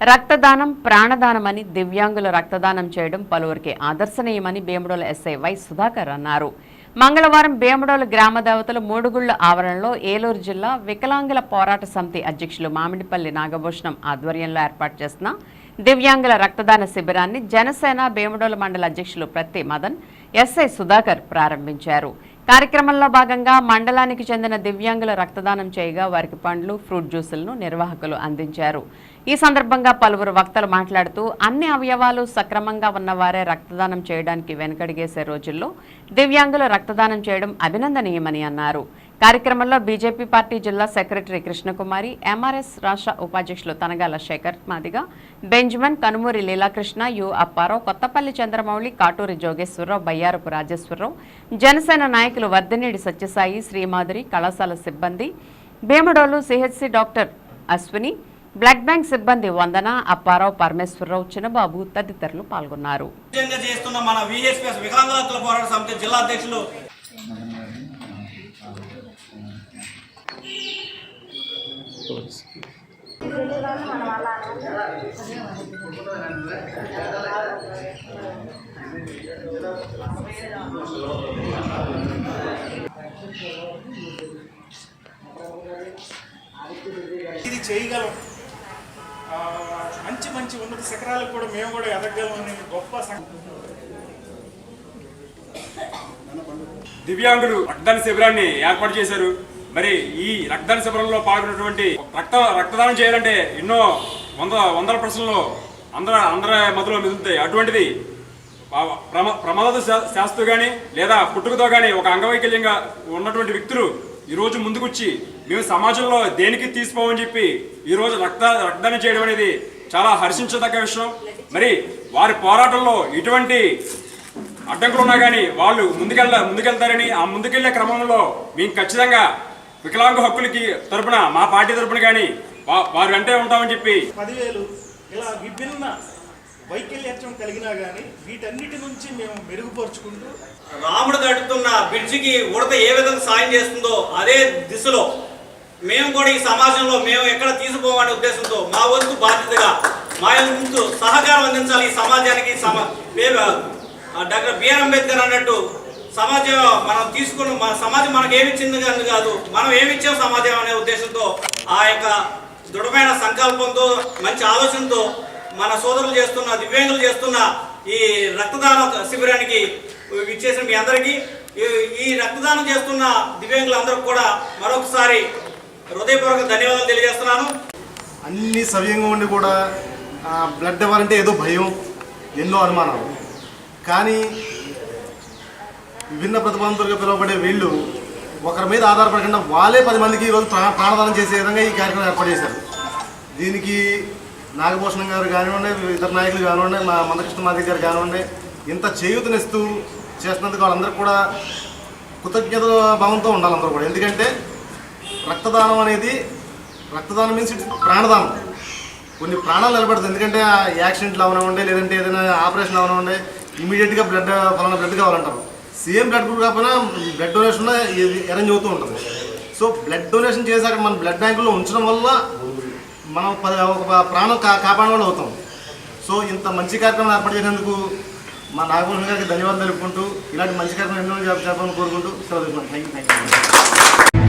రక్తదానం ప్రాణదానమని దివ్యాంగుల రక్తదానం చేయడం పలువురికి ఆదర్శనీయమని భీమడోల ఎస్ఐ వై సుధాకర్ అన్నారు. మంగళవారం భీమడోలు గ్రామ దేవతల మూడుగుళ్ళ ఆవరణలో ఏలూరు జిల్లా వికలాంగుల పోరాట సమితి అధ్యక్షులు మామిడిపల్లి నాగభూషణం ఆధ్వర్యంలో ఏర్పాటు చేసిన దివ్యాంగుల రక్తదాన శిబిరాన్ని జనసేన భీమడోలు మండల అధ్యక్షులు ప్రతి మదన్ ఎస్ఐ సుధాకర్ ప్రారంభించారు. కార్యక్రమంలో భాగంగా మండలానికి చెందిన దివ్యాంగుల రక్తదానం చేయగా వారికి పండ్లు ఫ్రూట్ జ్యూసులను నిర్వాహకులు అందించారు. ఈ సందర్భంగా పలువురు వక్తలు మాట్లాడుతూ అన్ని అవయవాలు సక్రమంగా ఉన్నవారే రక్తదానం చేయడానికి వెనకడిగేసే రోజుల్లో దివ్యాంగుల రక్తదానం చేయడం అభినందనీయమని అన్నారు. కార్యక్రమంలో బీజేపీ పార్టీ జిల్లా సెక్రటరీ కృష్ణకుమారి ఎంఆర్ఎస్ రాష్ట్ర ఉపాధ్యక్షులు తనగాల శేఖర్ మాదిగా బెంజమిన్ కనుమూరి లీలాకృష్ణ యు అప్పారావు కొత్తపల్లి చంద్రమౌళి కాటూరి జోగేశ్వరరావు బయ్యారపు రాజేశ్వరరావు జనసేన నాయకులు వర్ధినేడి సత్యసాయి శ్రీమాధురి కళాశాల సిబ్బంది Bhimadolu CHC doctor Ashwini blood bank సిబ్బంది వందన అప్పారావు పరమేశ్వరరావు చిన్నబాబు తదితరులు పాల్గొన్నారు. చేస్తున్న మన వికలాంగుల పోరాట సమితి జిల్లా అధ్యక్షులు ఇది చేయగలం. మంచి మంచి ఉన్నత శిఖరాలకు కూడా మేము కూడా ఎదగలం అనే గొప్ప దివ్యాంగులు రక్తదాన శిబిరాన్ని ఏర్పాటు చేశారు. మరి ఈ రక్తదాన శిబిరంలో పాల్గొన్నటువంటి రక్త రక్తదానం చేయాలంటే ఎన్నో వంద వందల ప్రశ్నలు అందర అందరి మధ్యలో మిగులుతాయి అటువంటిది ప్రమ ప్రమాద శా- శాస్త్రు కానీ లేదా పుట్టుకతో కానీ ఒక అంగవైకల్యంగా ఉన్నటువంటి వ్యక్తులు ఈరోజు ముందుకొచ్చి మేము సమాజంలో దేనికి తీసిపోమని చెప్పి ఈరోజు రక్త రక్తదానం చేయడం అనేది చాలా హర్షించదగ్గ విషయం. మరి వారి పోరాటంలో ఇటువంటి అడ్డంకులు ఉన్నా కానీ వాళ్ళు ముందుకెళ్ళ ముందుకెళ్తారని ఆ ముందుకెళ్ళే క్రమంలో మేము ఖచ్చితంగా వికలాంగ హక్కులకి తరపున మా పార్టీ తరపున కానీ వారి వెంటే ఉంటామని చెప్పి పదివేలు ఇలా విభిన్న వైకల్యత్వం కలిగినా కానీ వీటన్నిటి నుంచి మేము మెరుగుపరుచుకుంటూ రాముడు కడుతున్న బ్రిడ్జికి ఉడత ఏ విధంగా సాయం చేస్తుందో అదే దిశలో మేము కూడా ఈ సమాజంలో మేము ఎక్కడ తీసుకోమనే ఉద్దేశంతో మా వంతు బాధ్యతగా మా వంతు సహకారం అందించాలి ఈ సమాజానికి సమా వే- ఆ డాక్టర్ బిఆర్ అంబేద్కర్ అన్నట్టు సమాజం మనం తీసుకున్న మన సమాజం మనకు ఏమిచ్చింది అని కాదు మనం ఏమిచ్చాం సమాజం అనే ఉద్దేశంతో ఆ యొక్క దృఢమైన సంకల్పంతో మంచి ఆలోచనతో మన సోదరులు చేస్తున్న దివ్యాంగులు చేస్తున్న ఈ రక్తదాన శిబిరానికి ఇచ్చేసిన మీ అందరికీ ఈ- రక్తదానం చేస్తున్న దివ్యాంగులందరికీ కూడా మరొకసారి హృదయపూర్వక ధన్యవాదాలు తెలియజేస్తున్నాను. అన్ని సవ్యంగా ఉండి కూడా బ్లడ్ ఇవ్వాలంటే ఏదో భయం ఎన్నో అనుమానాలు. కానీ విభిన్న ప్రతిభావంతులుగా పిలువబడే వీళ్ళు ఒకరి మీద ఆధారపడకుండా వాళ్ళే పది మందికి ఈరోజు ప్రాణ ప్రాణదానం చేసే విధంగా ఈ కార్యక్రమం ఏర్పాటు చేశారు. దీనికి నాగభూషణం గారు కానివ్వండి ఇతర నాయకులు కానివ్వండి మా మందకృష్ణ మాది గారు కానివ్వండి ఇంత చేయూతనిస్తూ చేసినందుకు వాళ్ళందరూ కూడా కృతజ్ఞత భావంతో ఉండాలి అందరూ కూడా. ఎందుకంటే రక్తదానం అనేది రక్తదానం మీన్స్ ఇట్స్ ప్రాణదానం. కొన్ని ప్రాణాలు నిలబడుతుంది ఎందుకంటే ఆ యాక్సిడెంట్లు అవనివ్వండి లేదంటే ఏదైనా ఆపరేషన్ అవనివ్వండి ఇమీడియట్గా బ్లడ్ ఫలానా బ్లడ్ కావాలంటారు. సీఎం బ్లడ్ గ్రూప్ కాకపోయినా బ్లడ్ డొనేషన్ అరేంజ్ అవుతూ ఉంటుంది. సో బ్లడ్ డొనేషన్ చేశాక మన బ్లడ్ బ్యాంకులో ఉంచడం వల్ల మనం ప- ఒక ప్రాణం కా కాపాడడం వల్ల అవుతాం సో ఇంత మంచి కార్యక్రమం ఏర్పాటు చేసినందుకు మా నాగభూషణ్ గారికి ధన్యవాదాలు తెలుపుకుంటూ ఇలాంటి మంచి కార్యక్రమం ఎన్నో జరపాలని కోరుకుంటూ సెలవు థ్యాంక్ యూ థ్యాంక్ యూ